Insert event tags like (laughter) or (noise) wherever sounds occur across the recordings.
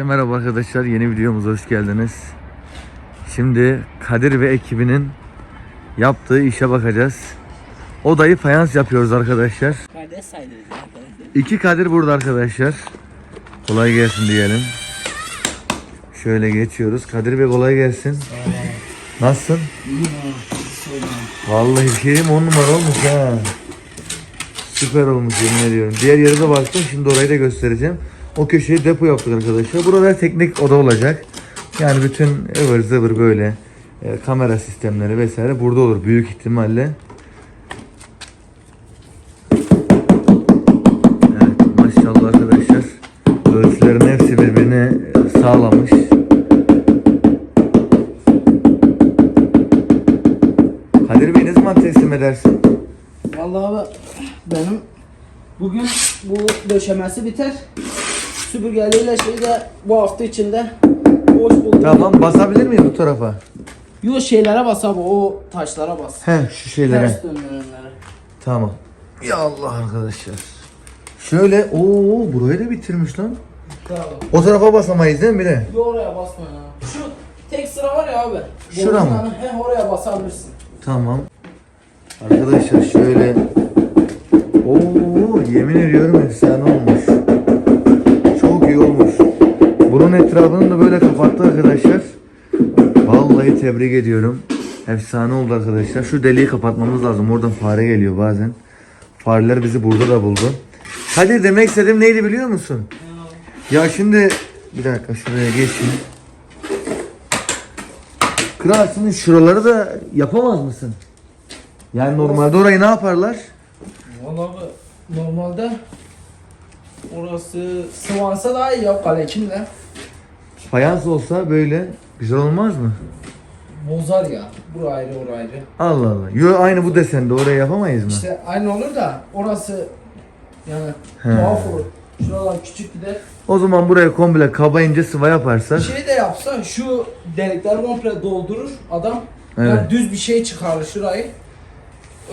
Herkese merhaba arkadaşlar. Yeni videomuza hoş geldiniz. Şimdi Kadir ve ekibinin yaptığı işe bakacağız. Odayı fayans yapıyoruz arkadaşlar. Kardeş sayılırız arkadaşlar. İki Kadir burada arkadaşlar. Kolay gelsin diyelim. Şöyle geçiyoruz. Kadir Bey kolay gelsin. Nasılsın? Vallahi diyeyim, on numara olmuş ha. Süper olmuş yemin ediyorum. Diğer yere de baktım. Şimdi orayı da göstereceğim. O köşeyi depo yaptık arkadaşlar. Burada teknik oda olacak. Yani bütün ıvır zıvır böyle e, kamera sistemleri vesaire burada olur büyük ihtimalle. Evet maşallah arkadaşlar. Ölçülerin hepsi birbirine sağlamış. Kadir Bey ne zaman teslim edersin? Vallahi benim bugün bu döşemesi biter. Süpürgeliyle şeyi de bu hafta içinde boş buldum. Tamam basabilir miyim bu tarafa? Yo şeylere bas abi o taşlara bas. He şu şeylere. Ters döndürenlere. Tamam. Ya Allah arkadaşlar. Şöyle ooo burayı da bitirmiş lan. Bravo. O tarafa basamayız değil mi bir de? Yo oraya basma ya. Şu tek sıra var ya abi. Şura mı? He oraya basabilirsin. Tamam. Arkadaşlar şöyle. Oo yemin ediyorum efsane olmuş. İyi olmuş. Bunun etrafını da böyle kapattı arkadaşlar. Vallahi tebrik ediyorum. Efsane oldu arkadaşlar. Şu deliği kapatmamız lazım. Oradan fare geliyor bazen. Fareler bizi burada da buldu. Kadir demek istediğim neydi biliyor musun? Ya şimdi bir dakika şuraya geçeyim. Kral şimdi şuraları da yapamaz mısın? Yani normalde orayı ne yaparlar? Vallahi normalde orası sıvansa daha iyi ya kale kimle? Fayans olsa böyle güzel olmaz mı? Bozar ya. Bura ayrı orası ayrı. Allah Allah. Yo aynı bu desende oraya yapamayız mı? İşte aynı olur da orası yani He. tuhaf olur. Şuralar küçük bir de. O zaman buraya komple kaba ince sıva yaparsak. Şey de yapsa şu delikleri komple doldurur adam. Yani Evet. düz bir şey çıkarır şurayı.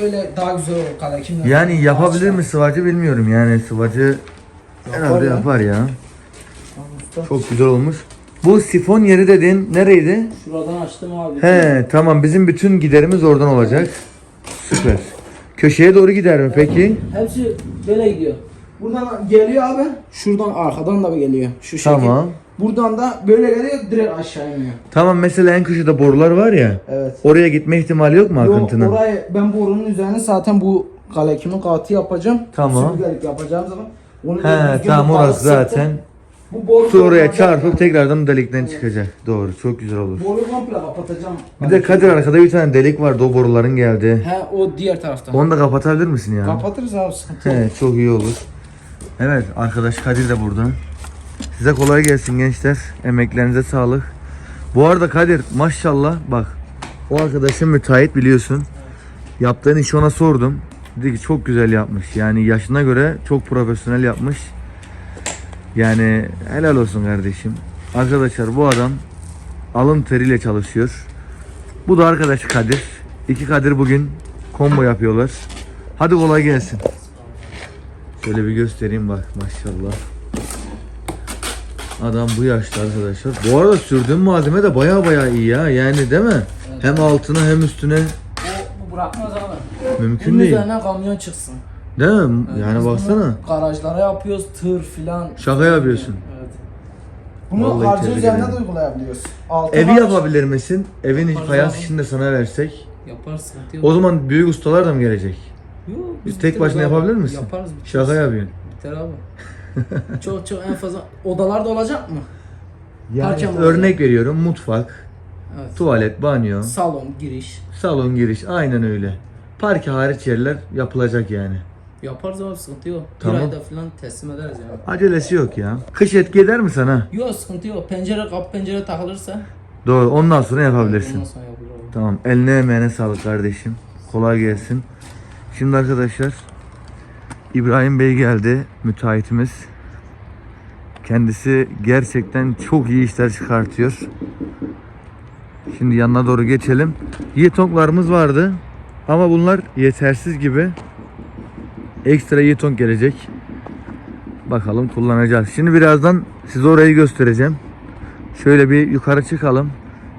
Öyle daha güzel olur kale kimden? Yani yapabilir mi sıvacı bilmiyorum yani sıvacı herhalde ya. yapar ya. Çok güzel olmuş. Bu sifon yeri dediğin nereydi? Şuradan açtım abi. He tamam bizim bütün giderimiz oradan olacak. Süper. Köşeye doğru gider mi peki? Hepsi böyle gidiyor. Buradan geliyor abi. Şuradan arkadan da geliyor. Şu şekil. Tamam. Buradan da böyle geliyor direkt aşağı iniyor. Tamam mesela en köşede borular var ya. Evet. Oraya gitme ihtimali yok mu Yok akıntının? orayı ben borunun üzerine zaten bu kalekimin katı yapacağım. Tamam. Süpürgelik yapacağım zaman. Onu He tamam orası zaten. Bu boru komple- çarpıp tekrardan delikten çıkacak. Doğru çok güzel olur. Boru komple kapatacağım. Bir de Kadir arkada bir tane delik vardı o boruların geldi. He o diğer taraftan. Onu da kapatabilir misin ya? Kapatırız abi sıkıntı yok. He çok iyi olur. Evet arkadaş Kadir de burada. Size kolay gelsin gençler. Emeklerinize sağlık. Bu arada Kadir maşallah bak o arkadaşın müteahhit biliyorsun. Yaptığın işi ona sordum. Dedi ki çok güzel yapmış. Yani yaşına göre çok profesyonel yapmış. Yani helal olsun kardeşim. Arkadaşlar bu adam alın teriyle çalışıyor. Bu da arkadaş Kadir. İki Kadir bugün combo yapıyorlar. Hadi kolay gelsin. Şöyle bir göstereyim bak maşallah. Adam bu yaşta arkadaşlar. Bu arada sürdüğün malzeme de baya baya iyi ya. Yani değil mi? Hem altına hem üstüne O bu bırakmaz abi. Mümkün Bunun değil. üzerine kamyon çıksın. Değil mi? Evet, Yani biz baksana. Garajlara yapıyoruz tır filan. Şaka yapıyorsun. Evet. Bunu Vallahi tebrik üzerine ederim. de uygulayabiliyoruz. Altı Evi harç yapabilir misin? Evin Yaparız fayans abi. işini de sana versek. Yaparız sıkıntı yok. O zaman büyük ustalar da mı gelecek? Yok, Biz tek biteriz başına abi. yapabilir misin? Yaparız. biteriz. Şaka yapıyorsun. Biter abi. (laughs) çok çok en fazla odalarda olacak mı? Yani işte olacak. örnek veriyorum mutfak, Evet. tuvalet, banyo, Salon, giriş. salon giriş aynen öyle. Parke hariç yerler yapılacak yani. Yaparız abi sıkıntı yok. Tamam. Bir ayda falan teslim ederiz yani. Acelesi yok ya. Kış etki eder mi sana? Yok sıkıntı yok. Pencere kap pencere takılırsa Doğru ondan sonra yapabilirsin. ondan sonra yapılır abi. Tamam eline emeğine sağlık kardeşim. Kolay gelsin. Şimdi arkadaşlar İbrahim Bey geldi müteahhitimiz. Kendisi gerçekten çok iyi işler çıkartıyor. Şimdi yanına doğru geçelim. Yetonglarımız vardı ama bunlar yetersiz gibi. Ekstra yetong gelecek. Bakalım kullanacağız. Şimdi birazdan Size orayı göstereceğim. Şöyle bir yukarı çıkalım.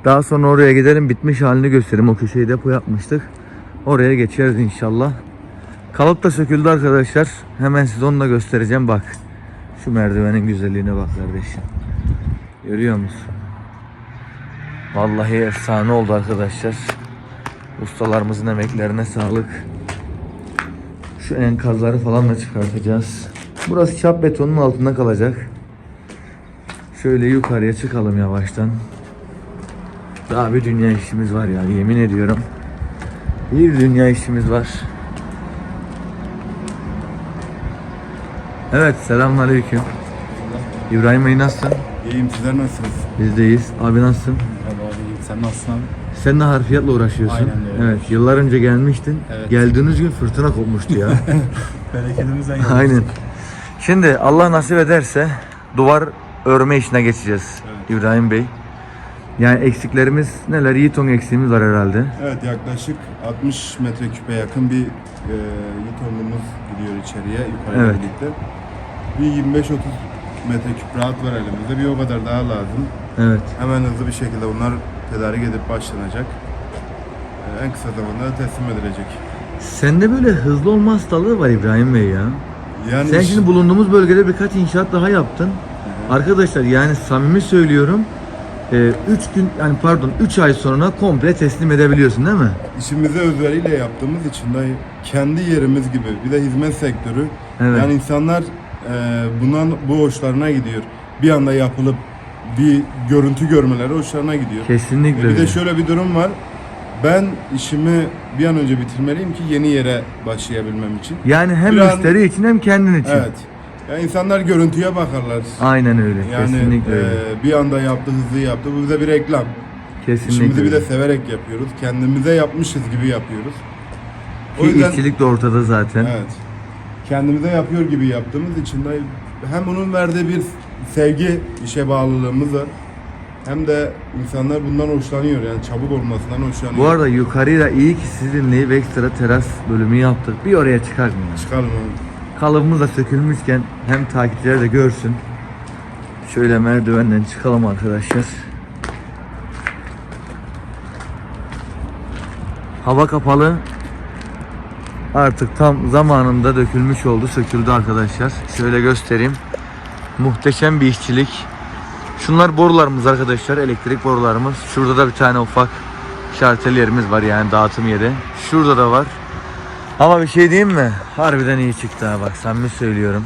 Daha sonra oraya gidelim bitmiş halini göstereyim. O köşeyi depo yapmıştık. Oraya geçeriz inşallah. Kalıp da söküldü arkadaşlar. Hemen size onu da göstereceğim bak. Şu merdivenin güzelliğine bak kardeşim. Görüyor musun? Vallahi efsane oldu arkadaşlar. Ustalarımızın emeklerine sağlık. Şu enkazları falan da çıkartacağız. Burası çap betonun altında kalacak. Şöyle yukarıya çıkalım yavaştan. Daha bir dünya işimiz var ya yemin ediyorum. Bir dünya işimiz var. Evet selamünaleyküm. İbrahim Bey nasılsın? İyiyim sizler nasılsınız? Bizdeyiz. Abi nasılsın? Merhaba abi iyiyim sen nasılsın abi? Sen de harfiyatla uğraşıyorsun. Aynen öyle. Evet. Yıllar önce gelmiştin. Evet. Geldiğiniz gün fırtına kopmuştu ya. (laughs) Bereketimizden (laughs) Aynen. Şimdi Allah nasip ederse duvar örme işine geçeceğiz Evet. İbrahim Bey. Yani eksiklerimiz neler? Yiğiton eksiğimiz var herhalde. Evet yaklaşık 60 metreküpe yakın bir e, yutonumuz gidiyor içeriye yukarıya Evet. birlikte. Bir 25-30 metreküp rahat var elimizde. Bir o kadar daha lazım. Evet. Hemen hızlı bir şekilde bunlar tedarik edip başlanacak. E, en kısa zamanda teslim edilecek. Sende böyle hızlı olma hastalığı var İbrahim Bey ya. Yani Sen şimdi bulunduğumuz bölgede birkaç inşaat daha yaptın. Arkadaşlar yani samimi söylüyorum. 3 gün yani pardon 3 ay sonra komple teslim edebiliyorsun değil mi? işimizi özveriyle yaptığımız için de kendi yerimiz gibi bir de hizmet sektörü. Evet. Yani insanlar e, bundan bu hoşlarına gidiyor. Bir anda yapılıp bir görüntü görmeleri hoşlarına gidiyor. Kesinlikle. E, bir öyle. de şöyle bir durum var. Ben işimi bir an önce bitirmeliyim ki yeni yere başlayabilmem için. Yani hem Bir an- müşteri için hem kendin için. Evet. Ya insanlar görüntüye bakarlar. Aynen öyle. Yani Kesinlikle e, öyle. bir anda yaptı, hızlı yaptı. Bu bize bir reklam. Kesinlikle. İşimizi bir de severek yapıyoruz. Kendimize yapmışız gibi yapıyoruz. O Ki yüzden işçilik de ortada zaten. evet. Kendimize yapıyor gibi yaptığımız için de hem onun verdiği bir sevgi, işe bağlılığımız var. Hem de insanlar bundan hoşlanıyor yani çabuk olmasından hoşlanıyor. Bu arada yukarıya iyi ki sizi dinleyip ekstra teras bölümü yaptık. Bir oraya çıkar mı? çıkalım abi. Kalıbımız da sökülmüşken hem takipçiler de görsün. Şöyle merdivenden çıkalım arkadaşlar. Hava kapalı. Artık tam zamanında dökülmüş oldu, söküldü arkadaşlar. Şöyle göstereyim. Muhteşem bir işçilik. Şunlar borularımız arkadaşlar, elektrik borularımız. Şurada da bir tane ufak şartel yerimiz var yani dağıtım yeri. Şurada da var. Ama bir şey diyeyim mi? Harbiden iyi çıktı ha bak samimi söylüyorum.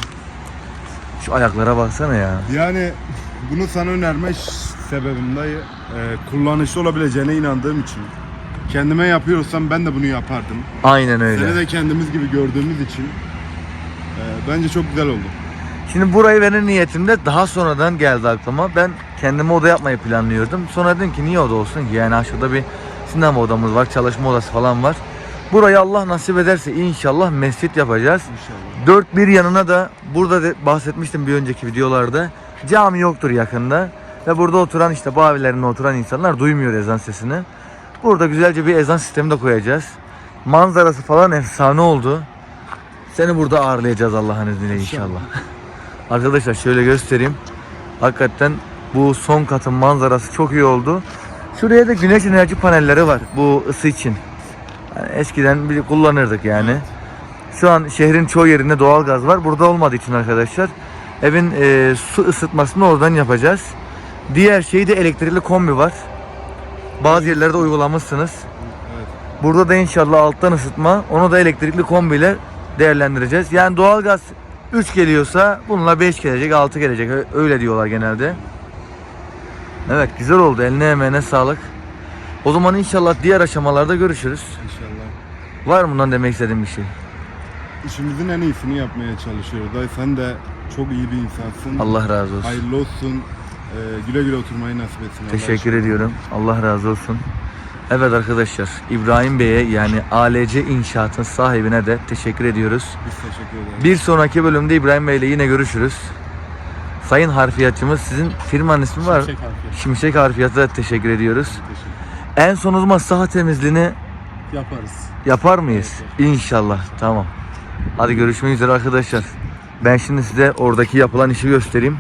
Şu ayaklara baksana ya. Yani bunu sana önerme sebebim dayı e, kullanışlı olabileceğine inandığım için. Kendime yapıyorsam ben de bunu yapardım. Aynen öyle. Seni de kendimiz gibi gördüğümüz için e, bence çok güzel oldu. Şimdi burayı benim niyetimde daha sonradan geldi aklıma. Ben kendime oda yapmayı planlıyordum. Sonra dedim ki niye oda olsun ki? Yani aşağıda bir sinema odamız var, çalışma odası falan var. Burayı Allah nasip ederse inşallah mescit yapacağız. İnşallah. Dört bir yanına da burada de bahsetmiştim bir önceki videolarda. Cami yoktur yakında. Ve burada oturan işte bu evlerinde oturan insanlar duymuyor ezan sesini. Burada güzelce bir ezan sistemi de koyacağız. Manzarası falan efsane oldu. Seni burada ağırlayacağız Allah'ın izniyle inşallah. Arkadaşlar şöyle göstereyim. Hakikaten bu son katın manzarası çok iyi oldu. Şuraya da güneş enerji panelleri var bu ısı için. Yani eskiden bir kullanırdık yani. Şu an şehrin çoğu yerinde doğalgaz var. Burada olmadığı için arkadaşlar evin e, su ısıtmasını oradan yapacağız. Diğer şey de elektrikli kombi var. Bazı yerlerde uygulamışsınız. Burada da inşallah alttan ısıtma. Onu da elektrikli kombiyle değerlendireceğiz. Yani doğalgaz 3 geliyorsa bununla 5 gelecek, 6 gelecek. Öyle diyorlar genelde. Evet güzel oldu. Eline emeğine sağlık. O zaman inşallah diğer aşamalarda görüşürüz. İnşallah. Var mı bundan demek istediğim bir şey? İşimizin en iyisini yapmaya çalışıyoruz. Dayı sen de çok iyi bir insansın. Allah razı olsun. Hayırlı olsun. Ee, güle güle oturmayı nasip etsin. Allah Teşekkür aşkına. ediyorum. Allah razı olsun. Evet arkadaşlar İbrahim Bey'e yani ALC İnşaat'ın sahibine de teşekkür ediyoruz. Biz teşekkür ederiz. Bir sonraki bölümde İbrahim Bey ile yine görüşürüz. Sayın harfiyatçımız sizin firmanın ismi var. Şimşek harfi. Şimşek Harfiyat'a da teşekkür ediyoruz. Teşekkür. En son o zaman saha temizliğini Yaparız. yapar mıyız? İnşallah. Tamam. Hadi görüşmek üzere arkadaşlar. Ben şimdi size oradaki yapılan işi göstereyim.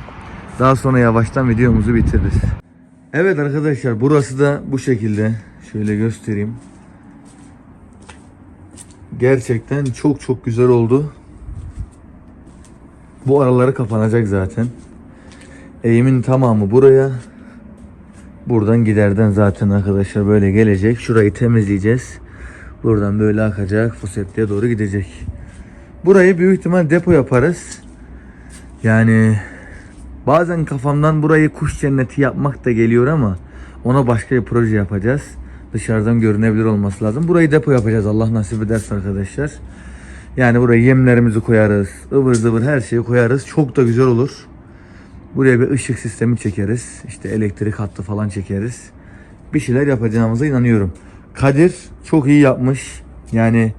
Daha sonra yavaştan videomuzu bitiririz. Evet arkadaşlar burası da bu şekilde. Şöyle göstereyim. Gerçekten çok çok güzel oldu. Bu araları kapanacak zaten. Eğimin tamamı buraya. Buradan giderden zaten arkadaşlar böyle gelecek. Şurayı temizleyeceğiz. Buradan böyle akacak. Foseptiğe doğru gidecek. Burayı büyük ihtimal depo yaparız. Yani bazen kafamdan burayı kuş cenneti yapmak da geliyor ama ona başka bir proje yapacağız. Dışarıdan görünebilir olması lazım. Burayı depo yapacağız Allah nasip ederse arkadaşlar. Yani buraya yemlerimizi koyarız. ıvır zıvır her şeyi koyarız. Çok da güzel olur. Buraya bir ışık sistemi çekeriz. İşte elektrik hattı falan çekeriz. Bir şeyler yapacağımıza inanıyorum. Kadir çok iyi yapmış. Yani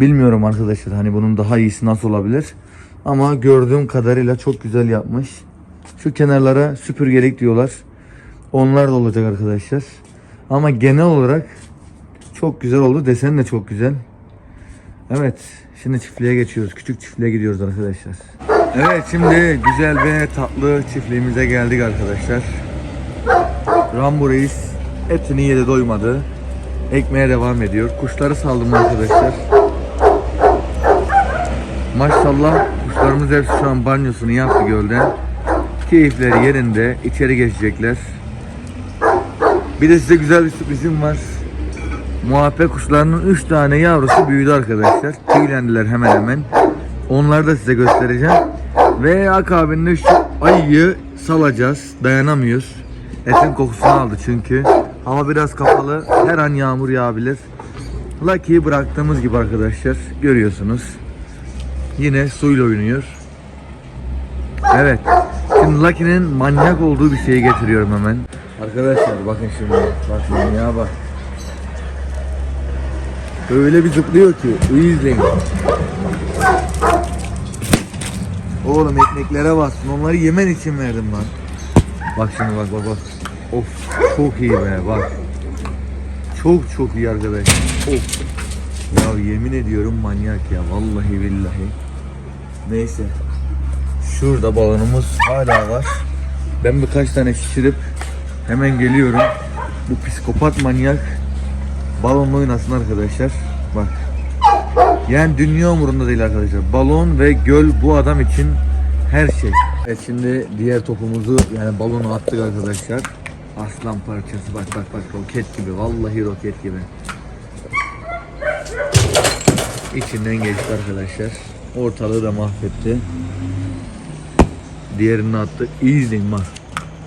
bilmiyorum arkadaşlar hani bunun daha iyisi nasıl olabilir. Ama gördüğüm kadarıyla çok güzel yapmış. Şu kenarlara süpürgelik diyorlar. Onlar da olacak arkadaşlar. Ama genel olarak çok güzel oldu. Desen de çok güzel. Evet. Şimdi çiftliğe geçiyoruz. Küçük çiftliğe gidiyoruz arkadaşlar. Evet şimdi güzel ve tatlı çiftliğimize geldik arkadaşlar. Rambo Reis etini yedi doymadı. Ekmeğe devam ediyor. Kuşları saldım arkadaşlar. Maşallah kuşlarımız hepsi şu an banyosunu yaptı gölden. Keyifleri yerinde. içeri geçecekler. Bir de size güzel bir sürprizim var. Muhabbet kuşlarının 3 tane yavrusu büyüdü arkadaşlar. Tüylendiler hemen hemen. Onları da size göstereceğim. Ve akabinde şu ayıyı salacağız. Dayanamıyoruz. Etin kokusunu aldı çünkü. Hava biraz kapalı. Her an yağmur yağabilir. Lucky'yi bıraktığımız gibi arkadaşlar. Görüyorsunuz. Yine suyla oynuyor. Evet. Şimdi Lucky'nin manyak olduğu bir şeyi getiriyorum hemen. Arkadaşlar bakın şimdi. Bak manyağa bak. Öyle bir zıplıyor ki. iyi izleyin. Oğlum ekmeklere bassın. Onları yemen için verdim lan. Bak şimdi bak bak bak. Of çok iyi be bak. Çok çok iyi arkadaş. Of. Ya yemin ediyorum manyak ya. Vallahi billahi. Neyse. Şurada balonumuz hala var. Ben birkaç tane şişirip hemen geliyorum. Bu psikopat manyak balonla oynasın arkadaşlar. Bak. Yani dünya umurunda değil arkadaşlar. Balon ve göl bu adam için her şey. Evet şimdi diğer topumuzu yani balonu attık arkadaşlar. Aslan parçası bak bak bak roket gibi. Vallahi roket gibi. İçinden geçti arkadaşlar. Ortalığı da mahvetti. Diğerini attı. İyi izleyin bak.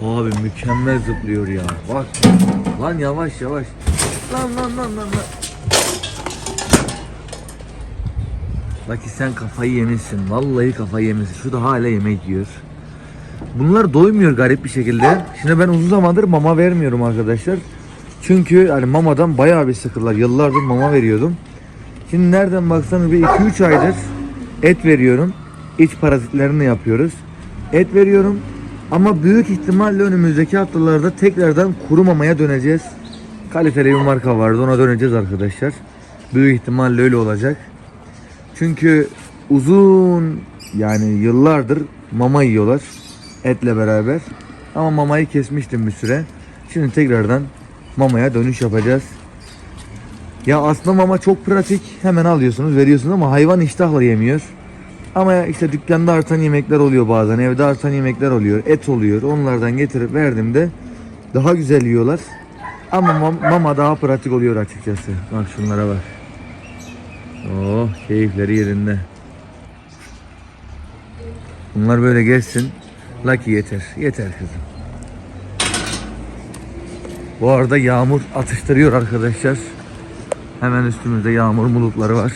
Abi mükemmel zıplıyor ya. Bak. Lan yavaş yavaş. Lan lan lan lan lan. Lucky sen kafayı yemişsin. Vallahi kafayı yemişsin. Şu da hala yemek yiyor. Bunlar doymuyor garip bir şekilde. Şimdi ben uzun zamandır mama vermiyorum arkadaşlar. Çünkü hani mamadan bayağı bir sıkırlar. Yıllardır mama veriyordum. Şimdi nereden baksanız bir 2-3 aydır et veriyorum. İç parazitlerini yapıyoruz. Et veriyorum. Ama büyük ihtimalle önümüzdeki haftalarda tekrardan kuru mamaya döneceğiz. Kaliteli bir marka vardı ona döneceğiz arkadaşlar. Büyük ihtimalle öyle olacak. Çünkü uzun yani yıllardır mama yiyorlar etle beraber. Ama mamayı kesmiştim bir süre. Şimdi tekrardan mamaya dönüş yapacağız. Ya aslında mama çok pratik. Hemen alıyorsunuz, veriyorsunuz ama hayvan iştahla yemiyor. Ama işte dükkanda artan yemekler oluyor bazen. Evde artan yemekler oluyor. Et oluyor. Onlardan getirip verdiğimde daha güzel yiyorlar. Ama mam- mama daha pratik oluyor açıkçası. Bak şunlara bak. Oh keyifleri yerinde. Bunlar böyle geçsin. Lucky yeter. Yeter kızım. Bu arada yağmur atıştırıyor arkadaşlar. Hemen üstümüzde yağmur bulutları var.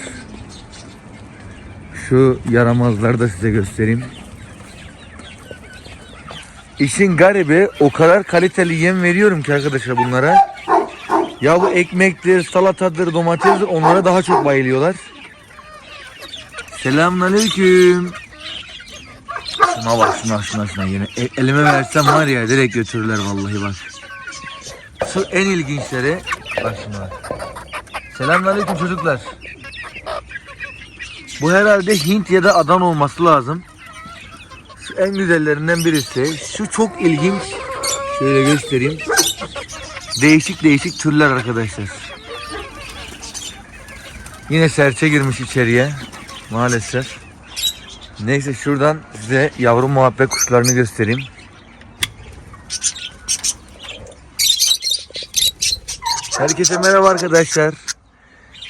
Şu yaramazları da size göstereyim. İşin garibi o kadar kaliteli yem veriyorum ki arkadaşlar bunlara. Ya bu ekmektir, salatadır, domatesdir onlara daha çok bayılıyorlar. Selamünaleyküm. Şuna bak şuna şuna şuna yine. E- elime versem var ya direkt götürürler vallahi bak. Şu en ilginçleri bak şuna. Selamünaleyküm çocuklar. Bu herhalde Hint ya da Adan olması lazım. en güzellerinden birisi. Şu çok ilginç. Şöyle göstereyim. Değişik değişik türler arkadaşlar. Yine serçe girmiş içeriye. Maalesef. Neyse şuradan size yavru muhabbet kuşlarını göstereyim. Herkese merhaba arkadaşlar.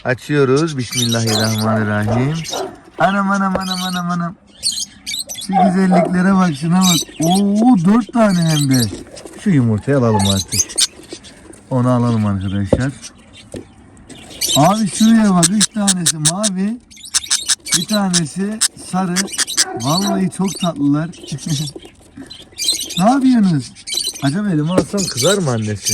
Açıyoruz. Bismillahirrahmanirrahim. Anam anam anam anam anam. Şu güzelliklere bak şuna bak. Oo dört tane hem de. Şu yumurtayı alalım artık. Onu alalım arkadaşlar. Abi şuraya bak. Üç tanesi mavi. Bir tanesi sarı. Vallahi çok tatlılar. (laughs) ne yapıyorsunuz? Acaba elime alsam kızar mı annesi?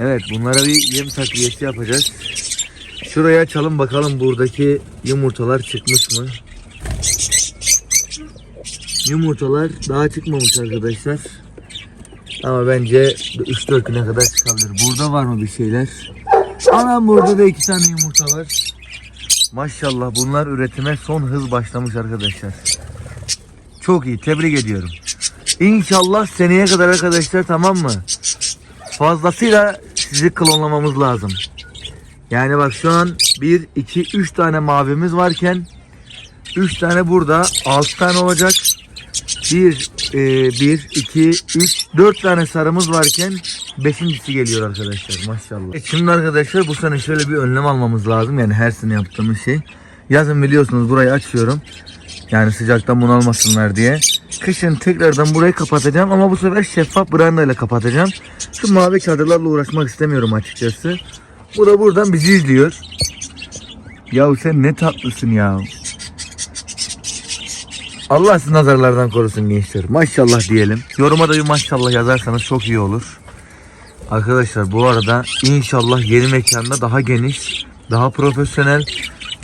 Evet bunlara bir yem takviyesi yapacağız. Şuraya açalım bakalım buradaki yumurtalar çıkmış mı? Yumurtalar daha çıkmamış arkadaşlar. Ama bence 3-4 güne kadar çıkabilir. Burada var mı bir şeyler? Anam burada da iki tane yumurta var. Maşallah bunlar üretime son hız başlamış arkadaşlar. Çok iyi tebrik ediyorum. İnşallah seneye kadar arkadaşlar tamam mı? Fazlasıyla sizi klonlamamız lazım. Yani bak şu an 1, 2, 3 tane mavimiz varken 3 tane burada 6 tane olacak. 1, 1, 2, 3, 4 tane sarımız varken beşincisi geliyor arkadaşlar maşallah. E şimdi arkadaşlar bu sene şöyle bir önlem almamız lazım. Yani her sene yaptığımız şey. Yazın biliyorsunuz burayı açıyorum. Yani sıcaktan bunalmasınlar diye. Kışın tekrardan burayı kapatacağım ama bu sefer şeffaf brandayla kapatacağım. Şu mavi çadırlarla uğraşmak istemiyorum açıkçası. Bu da buradan bizi izliyor. Ya sen ne tatlısın ya. Allah sizi nazarlardan korusun gençler. Maşallah diyelim. Yoruma da bir maşallah yazarsanız çok iyi olur. Arkadaşlar bu arada inşallah yeni mekanda daha geniş, daha profesyonel,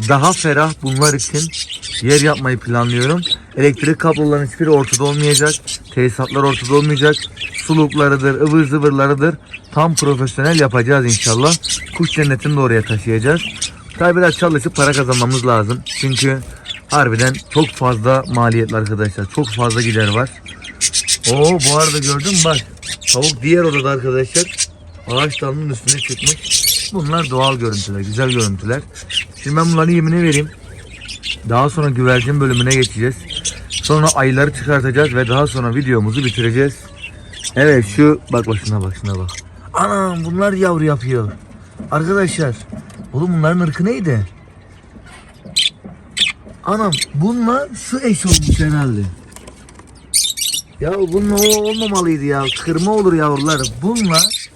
daha ferah bunlar için yer yapmayı planlıyorum. Elektrik kablolarının hiçbiri ortada olmayacak. Tesisatlar ortada olmayacak. Suluklarıdır, ıvır zıvırlarıdır. Tam profesyonel yapacağız inşallah. Kuş cennetini de oraya taşıyacağız. Tabi biraz çalışıp para kazanmamız lazım. Çünkü harbiden çok fazla maliyetli arkadaşlar. Çok fazla gider var. Oo bu arada gördün mü bak. Tavuk diğer odada arkadaşlar. Ağaç dalının üstüne çıkmış. Bunlar doğal görüntüler, güzel görüntüler. Şimdi ben bunların yemini vereyim. Daha sonra güvercin bölümüne geçeceğiz. Sonra ayıları çıkartacağız ve daha sonra videomuzu bitireceğiz. Evet şu bak başına bak şuna bak. Anam bunlar yavru yapıyor. Arkadaşlar. Oğlum bunların ırkı neydi? Anam bunlar şu eş olmuş herhalde. Ya bunun o olmamalıydı ya. Kırma olur yavrular. Bunlar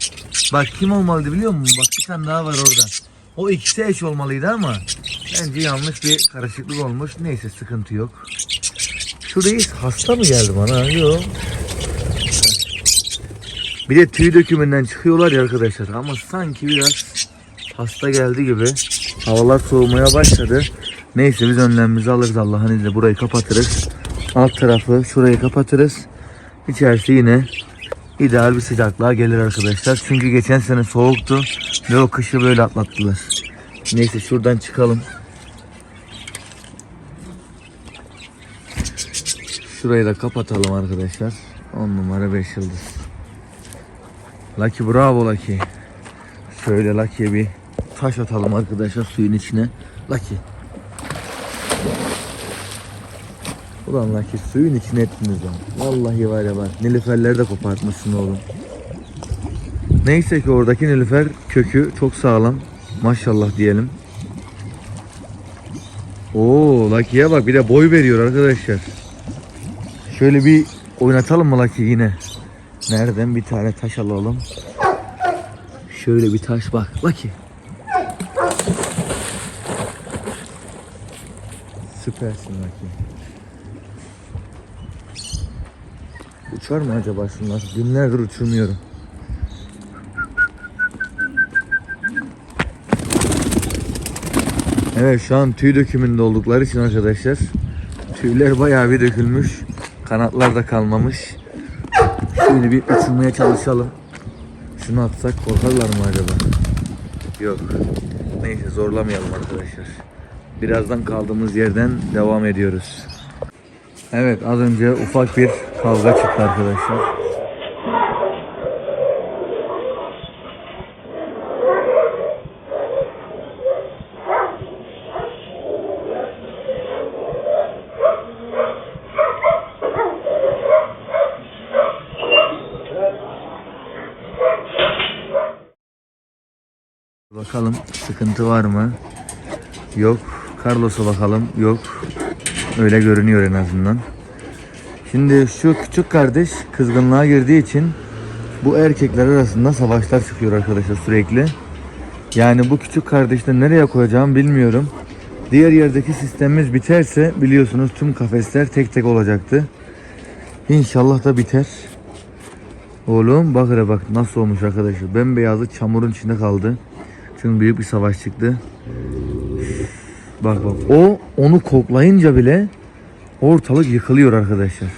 bak kim olmalıydı biliyor musun? Bak bir tane daha var orada. O ikisi eş olmalıydı ama bence yanlış bir karışıklık olmuş. Neyse sıkıntı yok. Şurayı hasta mı geldi bana? Yok. Bir de tüy dökümünden çıkıyorlar ya arkadaşlar ama sanki biraz hasta geldi gibi. Havalar soğumaya başladı. Neyse biz önlemimizi alırız Allah'ın izniyle burayı kapatırız. Alt tarafı şurayı kapatırız. İçerisi yine ideal bir sıcaklığa gelir arkadaşlar. Çünkü geçen sene soğuktu ve o kışı böyle atlattılar. Neyse şuradan çıkalım. Şurayı da kapatalım arkadaşlar. 10 numara 5 yıldız. Lucky bravo Lucky. Şöyle Lucky'ye bir taş atalım arkadaşlar suyun içine. Lucky. Ulan Lucky suyun içine ettiniz lan. Vallahi var ya bak. Nilüferleri de kopartmışsın oğlum. Neyse ki oradaki nilüfer kökü çok sağlam. Maşallah diyelim. Oo Lucky'ye bak bir de boy veriyor arkadaşlar. Şöyle bir oynatalım mı Lucky yine? Nereden bir tane taş alalım? Şöyle bir taş bak. Lucky. Süpersin Lucky. Uçar mı acaba şunlar? Günlerdir uçurmuyorum. Evet şu an tüy dökümünde oldukları için arkadaşlar tüyler bayağı bir dökülmüş. Kanatlar da kalmamış. Şöyle bir uçurmaya çalışalım. Şunu atsak korkarlar mı acaba? Yok. Neyse zorlamayalım arkadaşlar. birazdan kaldığımız yerden devam ediyoruz. Evet az önce ufak bir kavga çıktı arkadaşlar. Bakalım sıkıntı var mı? Yok. Carlos'a bakalım. Yok. Öyle görünüyor en azından. Şimdi şu küçük kardeş kızgınlığa girdiği için bu erkekler arasında savaşlar çıkıyor arkadaşlar sürekli. Yani bu küçük kardeşleri nereye koyacağım bilmiyorum. Diğer yerdeki sistemimiz biterse biliyorsunuz tüm kafesler tek tek olacaktı. İnşallah da biter. Oğlum bak bak nasıl olmuş arkadaşlar. Bembeyazı çamurun içinde kaldı. Çünkü büyük bir savaş çıktı. Bak bak o onu koklayınca bile ortalık yıkılıyor arkadaşlar.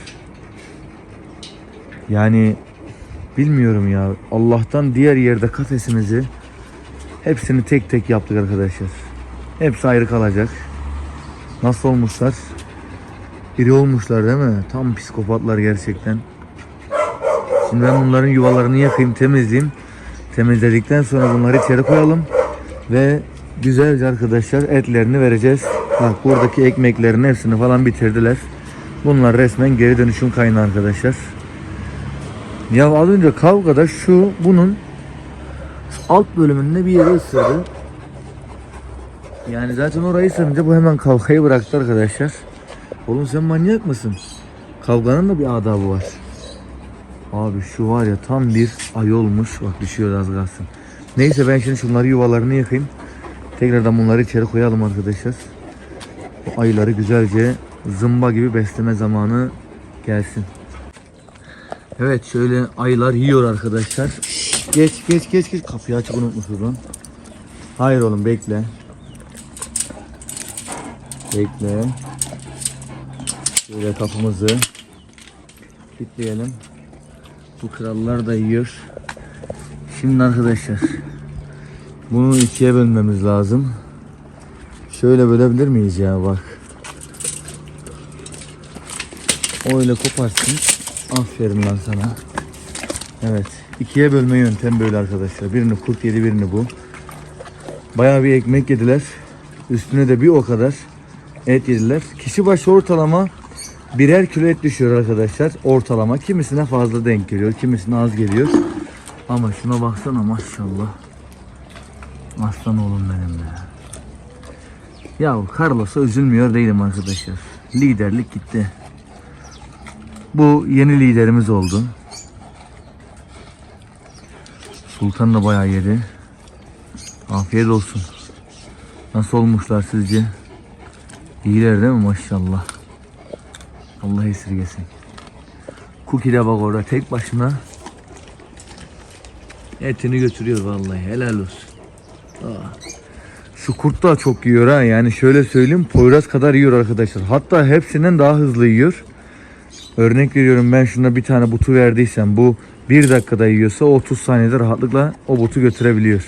Yani bilmiyorum ya. Allah'tan diğer yerde kafesimizi hepsini tek tek yaptık arkadaşlar. Hepsi ayrı kalacak. Nasıl olmuşlar? İri olmuşlar değil mi? Tam psikopatlar gerçekten. Şimdi ben bunların yuvalarını yakayım, temizleyeyim. Temizledikten sonra bunları içeri koyalım. Ve güzelce arkadaşlar etlerini vereceğiz. Bak buradaki ekmeklerin hepsini falan bitirdiler. Bunlar resmen geri dönüşüm kaynağı arkadaşlar. Ya az önce kavgada şu bunun alt bölümünde bir yere ısırdı. Yani zaten orayı ısırınca bu hemen kavgayı bıraktı arkadaşlar. Oğlum sen manyak mısın? Kavganın da bir adabı var. Abi şu var ya tam bir ay olmuş. Bak düşüyor az kalsın. Neyse ben şimdi şunları yuvalarını yakayım. Tekrardan bunları içeri koyalım arkadaşlar. Bu ayıları güzelce zımba gibi besleme zamanı gelsin. Evet şöyle ayılar yiyor arkadaşlar. Geç geç geç geç kapıyı açık unutmuşuz lan. Hayır oğlum bekle. Bekle. Şöyle kapımızı kilitleyelim. Bu krallar da yiyor. Şimdi arkadaşlar bunu ikiye bölmemiz lazım. Şöyle bölebilir miyiz ya bak. Öyle koparsın. Aferin lan sana. Evet. ikiye bölme yöntem böyle arkadaşlar. Birini kurt yedi birini bu. Bayağı bir ekmek yediler. Üstüne de bir o kadar et yediler. Kişi başı ortalama birer kilo et düşüyor arkadaşlar. Ortalama. Kimisine fazla denk geliyor. Kimisine az geliyor. Ama şuna baksana maşallah. Aslan oğlum benim be. Ya Carlos'a üzülmüyor değilim arkadaşlar. Liderlik gitti. Bu yeni liderimiz oldu. Sultan da bayağı yedi. Afiyet olsun. Nasıl olmuşlar sizce? İyiler değil mi maşallah. Allah esirgesin. Cookie de bak orada tek başına etini götürüyor vallahi helal olsun. Aa. Şu kurt da çok yiyor ha yani şöyle söyleyeyim Poyraz kadar yiyor arkadaşlar. Hatta hepsinden daha hızlı yiyor. Örnek veriyorum ben şuna bir tane butu verdiysem bu bir dakikada yiyorsa 30 saniyede rahatlıkla o butu götürebiliyor.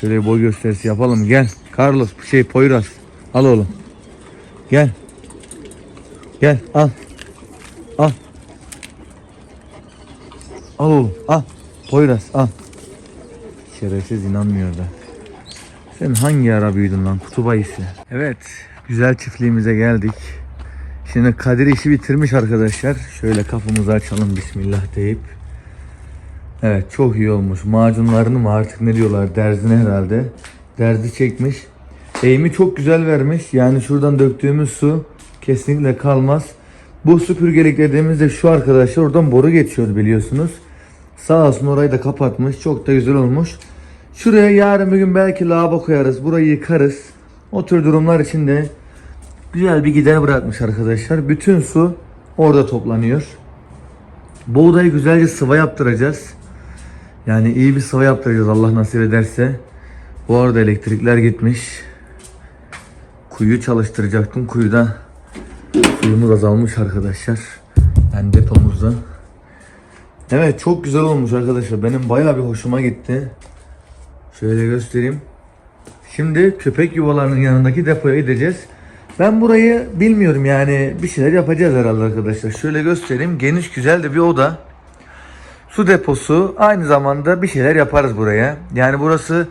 Şöyle bir boy gösterisi yapalım gel. Carlos şey Poyraz al oğlum. Gel. Gel al. Al. Al oğlum al. Poyraz al. Şerefsiz inanmıyor da. Sen hangi ara büyüdün lan kutup ayısı? Evet güzel çiftliğimize geldik. Şimdi Kadir işi bitirmiş arkadaşlar. Şöyle kapımızı açalım bismillah deyip. Evet çok iyi olmuş. Macunlarını mı artık ne diyorlar derzine herhalde. Derzi çekmiş. Eğimi çok güzel vermiş. Yani şuradan döktüğümüz su kesinlikle kalmaz. Bu süpürgelik dediğimizde şu arkadaşlar oradan boru geçiyor biliyorsunuz. Sağ olsun orayı da kapatmış. Çok da güzel olmuş. Şuraya yarın bir gün belki lavabo koyarız. Burayı yıkarız. O tür durumlar için de güzel bir gider bırakmış arkadaşlar. Bütün su orada toplanıyor. Bu odayı güzelce sıva yaptıracağız. Yani iyi bir sıva yaptıracağız Allah nasip ederse. Bu arada elektrikler gitmiş. Kuyu çalıştıracaktım. Kuyuda suyumuz azalmış arkadaşlar. Yani depomuzda. Evet çok güzel olmuş arkadaşlar. Benim bayağı bir hoşuma gitti. Şöyle göstereyim. Şimdi köpek yuvalarının yanındaki depoya gideceğiz. Ben burayı bilmiyorum yani bir şeyler yapacağız herhalde arkadaşlar. Şöyle göstereyim. Geniş güzel de bir oda. Su deposu aynı zamanda bir şeyler yaparız buraya. Yani burası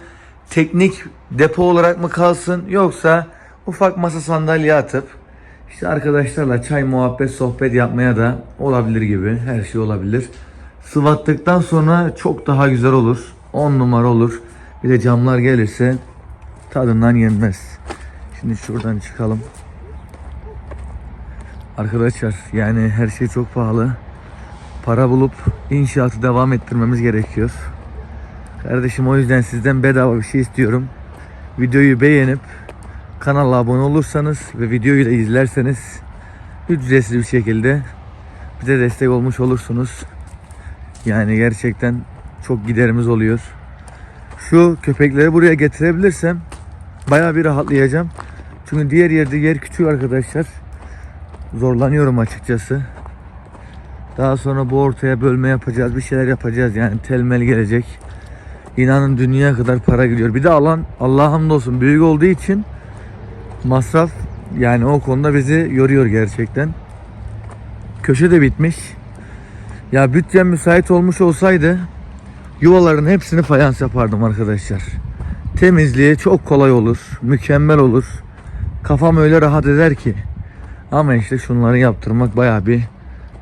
teknik depo olarak mı kalsın yoksa ufak masa sandalye atıp işte arkadaşlarla çay muhabbet sohbet yapmaya da olabilir gibi her şey olabilir. Sıvattıktan sonra çok daha güzel olur. 10 numara olur. Bir de camlar gelirse tadından yenmez. Şimdi şuradan çıkalım. Arkadaşlar yani her şey çok pahalı. Para bulup inşaatı devam ettirmemiz gerekiyor. Kardeşim o yüzden sizden bedava bir şey istiyorum. Videoyu beğenip kanala abone olursanız ve videoyu da izlerseniz ücretsiz bir şekilde bize destek olmuş olursunuz. Yani gerçekten çok giderimiz oluyor. Şu köpekleri buraya getirebilirsem bayağı bir rahatlayacağım. Çünkü diğer yerde yer küçük arkadaşlar. Zorlanıyorum açıkçası. Daha sonra bu ortaya bölme yapacağız. Bir şeyler yapacağız. Yani telmel gelecek. İnanın dünya kadar para gidiyor. Bir de alan Allah'a hamdolsun büyük olduğu için masraf yani o konuda bizi yoruyor gerçekten. Köşe de bitmiş. Ya bütçem müsait olmuş olsaydı yuvaların hepsini fayans yapardım arkadaşlar. Temizliği çok kolay olur. Mükemmel olur. Kafam öyle rahat eder ki. Ama işte şunları yaptırmak bayağı bir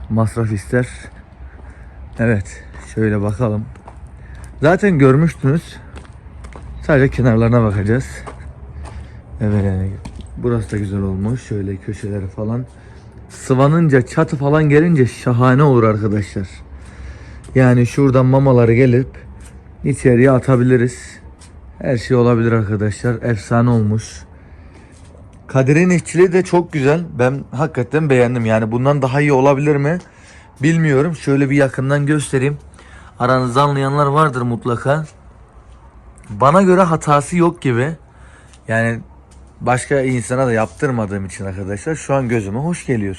masraf ister. Evet. Şöyle bakalım. Zaten görmüştünüz. Sadece kenarlarına bakacağız. Evet burası da güzel olmuş. Şöyle köşeleri falan. Sıvanınca çatı falan gelince şahane olur arkadaşlar. Yani şuradan mamaları gelip içeriye atabiliriz. Her şey olabilir arkadaşlar. Efsane olmuş. Kadir'in işçiliği de çok güzel. Ben hakikaten beğendim. Yani bundan daha iyi olabilir mi? Bilmiyorum. Şöyle bir yakından göstereyim. Aranızda anlayanlar vardır mutlaka. Bana göre hatası yok gibi. Yani başka insana da yaptırmadığım için arkadaşlar şu an gözüme hoş geliyor.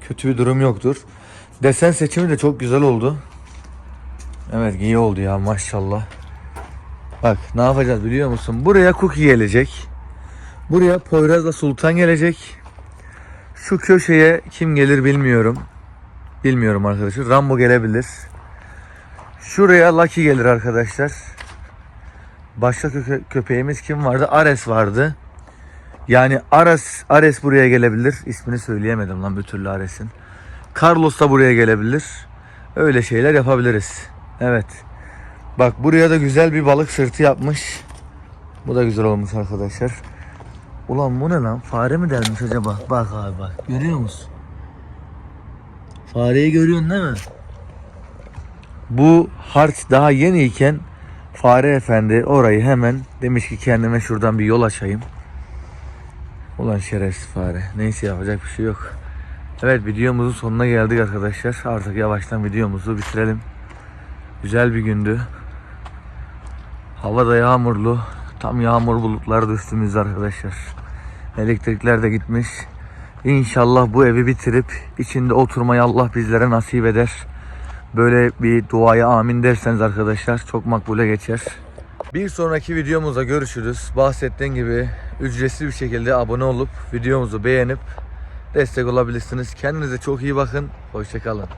Kötü bir durum yoktur. Desen seçimi de çok güzel oldu. Evet iyi oldu ya maşallah. Bak ne yapacağız biliyor musun? Buraya Cookie gelecek. Buraya Poyraz'la Sultan gelecek. Şu köşeye kim gelir bilmiyorum. Bilmiyorum arkadaşlar. Rambo gelebilir. Şuraya Lucky gelir arkadaşlar. Başka köpe- köpeğimiz kim vardı? Ares vardı. Yani Ares Ares buraya gelebilir. İsmini söyleyemedim lan bir türlü Ares'in. Carlos da buraya gelebilir. Öyle şeyler yapabiliriz. Evet. Bak buraya da güzel bir balık sırtı yapmış. Bu da güzel olmuş arkadaşlar. Ulan bu ne lan? Fare mi delmiş acaba? Bak abi bak. Görüyor musun? Fareyi görüyorsun değil mi? Bu harç daha yeniyken Fare Efendi orayı hemen demiş ki kendime şuradan bir yol açayım. Ulan şerefsiz fare. Neyse yapacak bir şey yok. Evet videomuzun sonuna geldik arkadaşlar. Artık yavaştan videomuzu bitirelim. Güzel bir gündü. Hava da yağmurlu. Tam yağmur bulutları da üstümüzde arkadaşlar. Elektrikler de gitmiş. İnşallah bu evi bitirip içinde oturmayı Allah bizlere nasip eder. Böyle bir duaya amin derseniz arkadaşlar çok makbule geçer. Bir sonraki videomuzda görüşürüz. Bahsettiğim gibi ücretsiz bir şekilde abone olup videomuzu beğenip destek olabilirsiniz. Kendinize çok iyi bakın. Hoşçakalın.